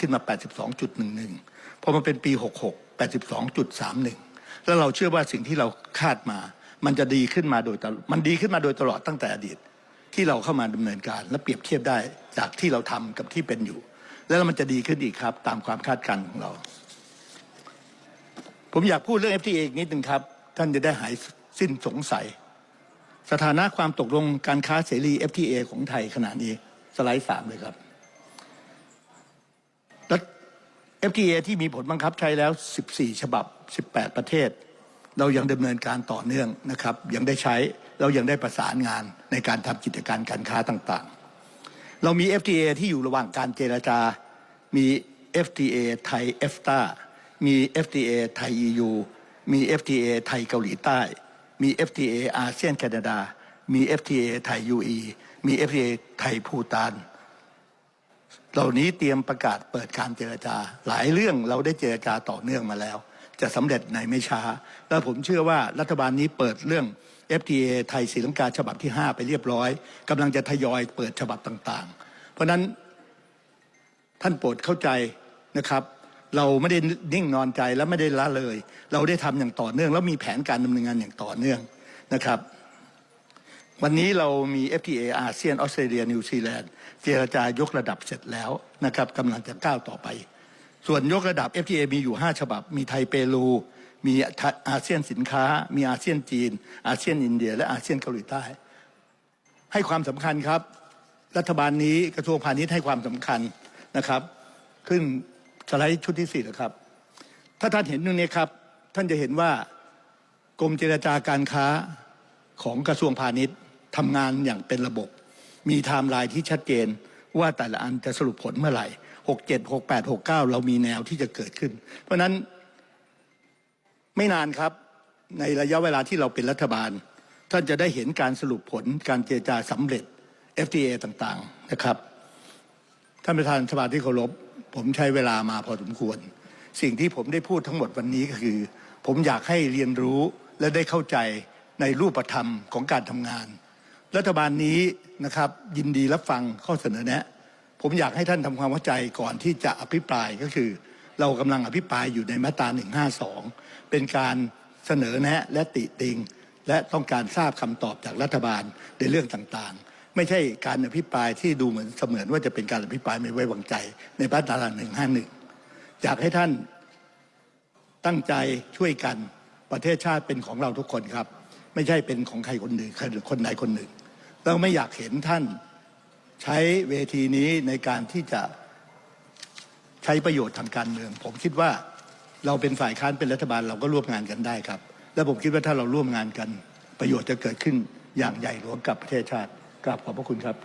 ขึ้นมา 82.11 เพอมาเป็นปี 66 82.31 แล้วเราเชื่อว่าสิ่งที่เราคาดมา มันจะดีขึ้นมาโดยตลอดมันดีขึ้นมาโดยตลอดตั้งแต่อดีต ที่เราเข้ามาดำเนินการ และเปรียบเทียบได้จากที่เราทำกับที่เป็นอยู่ แล้วมันจะดีขึ้นอีกครับ ตามความคาดการณ์ของเรา ผมอยากพูดเรื่อง FTA อีกนิดนึงครับ ท่านจะได้หายสิ้นสงสัย สถานะความตกลงการค้าเสรี FTA ของไทยขณะนี้สไลด์สามเลยครับ และ FTA ที่มีผลบังคับใช้แล้ว 14 ฉบับ 18 ประเทศ เรายังดำเนินการต่อเนื่องนะครับ ยังได้ใช้เรายังได้ประสานงานในการทำกิจการการค้าต่างๆ เรามี FTA ที่อยู่ระหว่างการเจรจา มี FTA ไทย EFTA มี FTA ไทย EU มี FTA ไทยเกาหลีใต้ มี FTA อาเซียนแคนาดา มี FTA ไทย UE มี FTA ไทยภูตาน เหล่านี้เตรียมประกาศเปิดการเจรจา หลายเรื่องเราได้เจรจาต่อเนื่องมาแล้ว จะสำเร็จในไม่ช้า แล้วผมเชื่อว่ารัฐบาลนี้เปิดเรื่อง FTA ไทยศรีลังกาฉบับที่ 5 ไปเรียบร้อยกำลังจะทยอยเปิดฉบับต่างๆ เพราะฉะนั้นท่านโปรดเข้าใจนะครับ เราไม่ได้นิ่งนอนใจและไม่ได้ละเลย เราได้ทำอย่างต่อเนื่อง แล้วมีแผนการดำเนินงานอย่างต่อเนื่องนะครับ วันนี้เรามี FTA อาเซียนออสเตรเลียนิวซีแลนด์เจรจายกระดับเสร็จแล้วนะครับกำลังจะก้าวต่อไป ส่วนยกระดับ FTA มีอยู่ 5 ฉบับ มีไทยเปรู มีอาเซียนสินค้า มีอาเซียนจีน อาเซียนอินเดีย และอาเซียนเกาหลีใต้ ให้ความสำคัญครับ รัฐบาลนี้กระทรวงพาณิชย์ให้ความสำคัญนะครับ ขึ้นสไลด์ชุดที่สี่นะครับ ถ้าท่านเห็นตรงนี้ครับ ท่านจะเห็นว่ากรมเจรจาการค้าของกระทรวงพาณิชย์ ทำงานอย่างเป็นระบบ มีไทม์ไลน์ที่ชัดเจนว่าแต่ละอันจะสรุปผลเมื่อไหร่67 68 69เก้าเรามีแนวที่จะเกิดขึ้น เพราะฉะนั้นไม่นานครับในระยะเวลาที่เราเป็นรัฐบาล ท่านจะได้เห็นการสรุปผลการเจรจาสำเร็จ FTA ต่างๆนะครับ ท่านประธานสภาที่เคารพผมใช้เวลามาพอสมควร สิ่งที่ผมได้พูดทั้งหมดวันนี้ก็คือ ผมอยากให้เรียนรู้และได้เข้าใจในรูปธรรมของการทำงาน รัฐบาลนี้นะครับยินดีรับฟังข้อเสนอแนะ ผมอยากให้ท่านทำความเข้าใจก่อนที่จะอภิปรายก็คือ เรากำลังอภิปรายอยู่ในมาตรา 152 เป็นการเสนอแนะและติติง และต้องการทราบคำตอบจากรัฐบาลในเรื่องต่างๆ ไม่ใช่การอภิปรายที่ดูเหมือนเสมือนว่าจะเป็นการอภิปรายไม่ไว้วางใจ ในมาตรา 151 อยากให้ท่านตั้งใจช่วยกันประเทศชาติเป็นของเราทุกคนครับ ไม่ใช่เป็นของใครคนหนึ่งคนใดคนหนึ่ง เราไม่อยากเห็นท่านใช้เวทีนี้ในการที่จะใช้ประโยชน์ทางการเมือง ผมคิดว่าเราเป็นฝ่ายค้านเป็นรัฐบาลเราก็ร่วมงานกันได้ครับ และผมคิดว่าถ้าเราร่วมงานกัน ประโยชน์จะเกิดขึ้นอย่างใหญ่หลวงกับประเทศชาติกราบขอบพระคุณครับ